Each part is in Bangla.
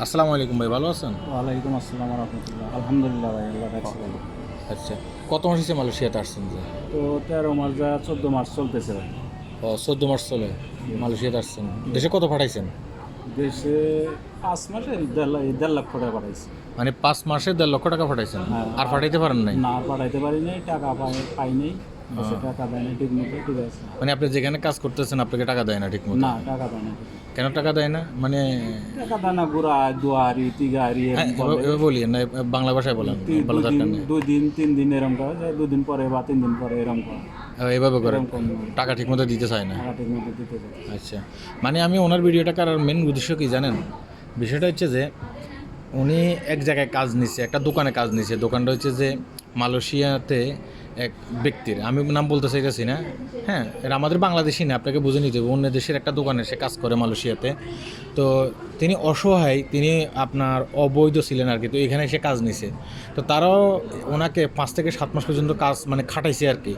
আসসালামু আলাইকুম ভাই ভালো আছেন? ওয়ালাইকুম আসসালাম রহমতুল্লাহ। আলহামদুলিল্লাহ ভাই আল্লাহ রাখছি ভালো আচ্ছা কত মাস হয়েছে মালয়েশিয়াতে আসছেন যে? তো তেরো মাস যা চোদ্দ মাস চলতেছে ভাই। ও চোদ্দ মাস চলে মালয়েশিয়াতে আসছেন। দেশে কত পাঠাইছেন? দেশে পাঁচ মাসে দেড় লাখ টাকা পাঠাইছি। মানে পাঁচ মাসে দেড় লক্ষ টাকা পাঠাইছেন? হ্যাঁ। আর পাঠাইতে পারেন নাই? না পাঠাইতে পারি নাই টাকা পাই পাই নাই টাকা দেয় না ঠিক মতো ঠিক আছে। মানে আপনি যেখানে কাজ করতেছেন আপনাকে টাকা দেয় না ঠিক মতো না টাকা দেয় না কেন টাকা দেয় না? মানে টাকা দেয় না গুড়া দুয়ারি তিগারি হ্যাঁ, এভাবে বলি না বাংলা ভাষায় বলেন ভালো দুই দিন দুই দিন তিন দিন এরম করে যায় দুদিন পরে বা তিন দিন পরে এরম করে। এভাবে করে। টাকা ঠিক মতো দিতে চায় না। আচ্ছা। মানে আমি ওনার ভিডিওটা করার মেন উদ্দেশ্য কি জানেন? বিষয়টা হচ্ছে যে উনি এক জায়গায় কাজ নিছে একটা দোকানে কাজ নিছে। দোকানটা হচ্ছে যে মালয়েশিয়াতে এক ব্যক্তির। আমি নাম বলতে চাইতেছি না। হ্যাঁ এটা আমাদের বাংলাদেশি না, আপনাকে বুঝে নিতে হবে। অন্য দেশের একটা দোকানে সে কাজ করে মালয়েশিয়াতে। তো তিনি অসহায়, তিনি আপনার অবৈধ ছিলেন আর কি। তো এখানে সে কাজ নিছে। তো তারাও ওনাকে পাঁচ থেকে সাত মাস পর্যন্ত কাজ মানে খাটাইছে আর কি।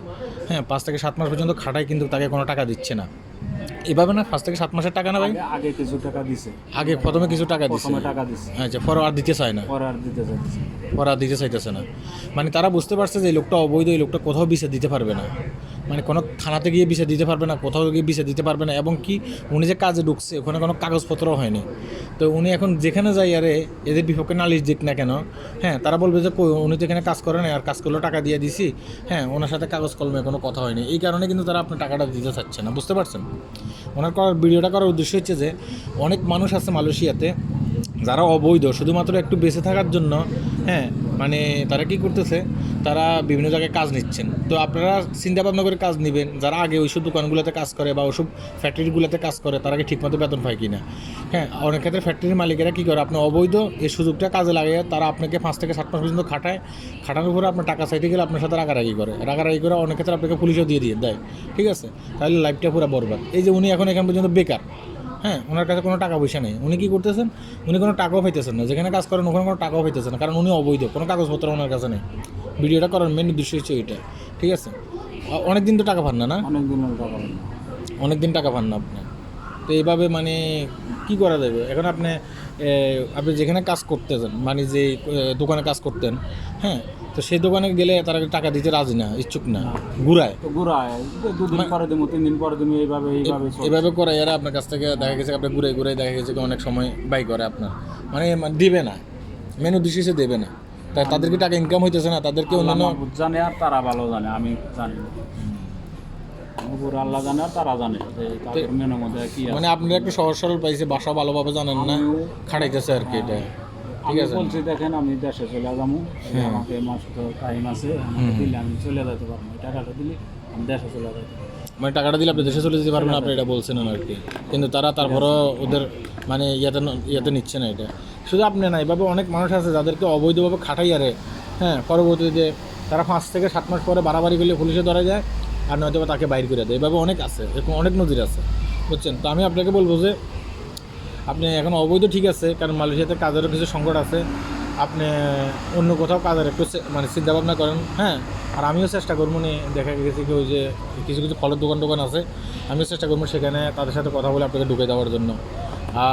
হ্যাঁ পাঁচ থেকে সাত মাস পর্যন্ত খাটাই কিন্তু তাকে কোনো টাকা দিচ্ছে না। এভাবে না পাঁচ থেকে সাত মাসের টাকা না ভাই? আগে- কিছু টাকা দিছে। আগে প্রথমে কিছু টাকা দিছে। প্রথমে টাকা দিছে। আচ্ছা পরে আর দিতে চায় না। পরে আর দিতে চাইছে পরে আর দিতে চাইতেছে না। মানে তারা বুঝতে পারছে যে এই লোকটা অবৈধ এই লোকটা কোথাও বিষে দিতে পারবে না। মানে কোনো থানাতে গিয়ে বিষে দিতে পারবে না, কোথাও গিয়ে বিষে দিতে পারবে না এবং কি উনি যে কাজে ঢুকছে, ওখানে কোনো কাগজপত্র হয়নি। তো উনি এখন যেখানে যাই আরে এদের বিপক্ষে নালিশ দিক না কেন? হ্যাঁ তারা বলবে যে উনি তো এখানে কাজ করে না আর কাজ করলেও টাকা দিয়ে দিছি। হ্যাঁ ওনার সাথে কাগজ কলমে কোনো কথা হয়নি। এই কারণে কিন্তু তারা আপনার টাকাটা দিতে চাচ্ছে না, বুঝতে পারছেন? ওনার করার, ভিডিওটা করার উদ্দেশ্য হচ্ছে যে, অনেক মানুষ আছে মালয়েশিয়াতে যারা অবৈধ, শুধুমাত্র একটু বেঁচে থাকার জন্য হ্যাঁ মানে তারা কি করতেছে? তারা বিভিন্ন জায়গায় কাজ নিচ্ছেন। তো আপনারা চিন্তা ভাবনা করে কাজ নেবেন, যারা আগে ওইসব দোকানগুলোতে কাজ করে বা ওইসব ফ্যাক্টরিগুলোতে কাজ করে, তারা কি ঠিকমতো বেতন পায় কি না হ্যাঁ অনেক ক্ষেত্রে ফ্যাক্টরির মালিকেরা কী করে? আপনি অবৈধ এই সুযোগটা কাজে লাগিয়ে তারা আপনাকে পাঁচ থেকে সাত মাস পর্যন্ত খাটায়। খাটানোর পরে আপনার টাকা চাইতে গেলে আপনার সাথে রাগারাগি করে। রাগারাগি করে অনেক ক্ষেত্রে আপনাকে পুলিশও দিয়ে দিয়ে দেয়। ঠিক আছে? তাহলে লাইফটা পুরো বরবাদ। এই যে উনি এখন এখান পর্যন্ত বেকার। হ্যাঁ ওনার কাছে কোনো টাকা পয়সা নেই। উনি কী করতেছেন? উনি কোনো টাকাও পাইতেছেন না। যেখানে কাজ করেন ওখানে কোনো টাকাও পাইতেছেন না কারণ উনি অবৈধ কোনো কাগজপত্র ওনার কাছে নেই। ভিডিওটা করার মেন উদ্দেশ্য হচ্ছে এটা ঠিক আছে? অনেক দিন তো টাকা পান না না? অনেক দিন টাকা। অনেক দিন টাকা পান না আপনি। তো এইভাবে মানে কি করা যাবে? এখন আপনি আপনি যেখানে কাজ করতেছেন মানে যে দোকানে কাজ করতেন হ্যাঁ তো সেই দোকানে গেলে তারা টাকা দিতে রাজি না ইচ্ছুক না ঘুরায়। ঘুরায় দুদিন পরে তিন দিন পরে এইভাবে এইভাবে এভাবে করে এরা আপনার কাছ থেকে দেখা গেছে আপনি ঘুরে ঘুরে দেখা গেছে অনেক সময় বাই করে আপনার। মানে মানে দিবে না মেনু হিসেবে দেবে না। তাই তাদেরকে টাকা ইনকাম হইতেছে না তাদেরকে অন্যান্য জানে আর তারা ভালো জানে আমি জানি উপরে আল্লাহ জানে তারা জানে যে তাদের মেনের মধ্যে কি মানে আপনারা একটু সহজ সরল পাইছে বাসা ভালোভাবে জানেন না খাটাইতেছে আর কি এটা। আমি বলছি দেখেন আমি দেশে চলে যাব হ্যাঁ। আমাকে মাস টাইম আছে আমাকে দিলে আমি চলে যেতে পারব টাকাটা দিলে আমি দেশে চলে যেতে পারব। মানে টাকাটা দিলে আপনি দেশে চলে যেতে পারবেন আপনি এটা বলছেন আর কি। কিন্তু তারা তারপরও ওদের মানে ইয়াতে ইয়াতে নিচ্ছে না এটা। শুধু আপনি না এভাবে অনেক মানুষ আছে যাদেরকে অবৈধভাবে খাটাই আরে হ্যাঁ পরবর্তীতে তারা পাঁচ থেকে সাত মাস পরে বাড়াবাড়ি করলে পুলিশে ধরা যায় আর নয়তো বা তাকে বাইর করে দেয়। এভাবে অনেক আছে, এরকম অনেক নজির আছে, বুঝছেন? তো আমি আপনাকে বলব যে, আপনি এখন অবৈধ ঠিক আছে, কারণ মালয়েশিয়াতে কাজেরও কিছু সংকট আছে। আপনি অন্য কোথাও কাজের একটু মানে চিন্তাভাবনা করেন হ্যাঁ? আর আমিও চেষ্টা করব নি, দেখা গেছে কি ওই যে কিছু কিছু ফলের দোকান টোকান আছে, আমিও চেষ্টা করব সেখানে তাদের সাথে কথা বলে আপনাকে ঢুকে দেওয়ার জন্য।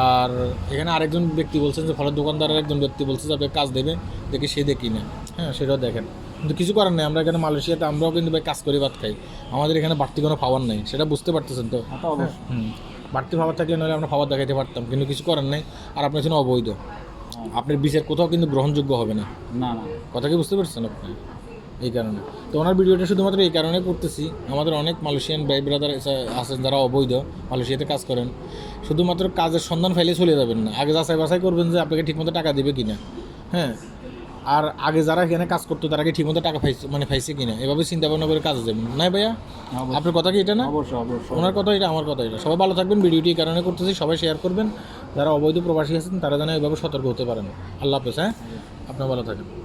আর এখানে আরেকজন ব্যক্তি বলছেন যে, ফলের দোকানদারের একজন ব্যক্তি বলছে যে, আপনাকে কাজ দেবে, দেখি সে দেখি না। হ্যাঁ সেটাও দেখেন। কিন্তু কিছু করার নেই আমরা এখানে মালয়েশিয়াতে আমরাও কিন্তু ভাই কাজ করি ভাত খাই। আমাদের এখানে বাড়তি কোনো পাওয়ার নেই সেটা বুঝতে পারতেছেন তো? অবশ্যই। হুম বাড়তি খাবার থাকলে নাহলে আমরা খাবার দেখাইতে পারতাম কিন্তু কিছু করার নেই আর আপনার জন্য অবৈধ। আপনার বিচার কোথাও কিন্তু গ্রহণযোগ্য হবে না। না না। কথা কি বুঝতে পারছেন আপনি? এই কারণে। তো ওনার ভিডিওটা শুধুমাত্র এই কারণে করতেছি আমাদের অনেক মালয়েশিয়ান ভাই ব্রাদার আছেন যারা অবৈধ মালয়েশিয়াতে কাজ করেন। শুধুমাত্র কাজের সন্ধান ফেলে চলে যাবেন না আগে যাচাই বাছাই করবেন যে আপনাকে ঠিকমতো টাকা দেবে কিনা। হ্যাঁ আর আগে যারা এখানে কাজ করতো তারা কি ঠিকমতো টাকা পাইছে মানে পাইছে কিনা? এভাবে চিন্তা ভাবনা করে কাজ দেবেন নাই ভাইয়া? আপনার কথা কি এটা না? অবশ্যই অবশ্যই। ওনার কথা এটা আমার কথা এটা। সবাই ভালো থাকবেন ভিডিওটি এই কারণে করতেছি। সবাই শেয়ার করবেন। যারা অবৈধ প্রবাসী আছেন তারা যেন এভাবে সতর্ক হতে পারেন। আল্লাহ হাফেজ হ্যাঁ? আপনার ভালো থাকেন।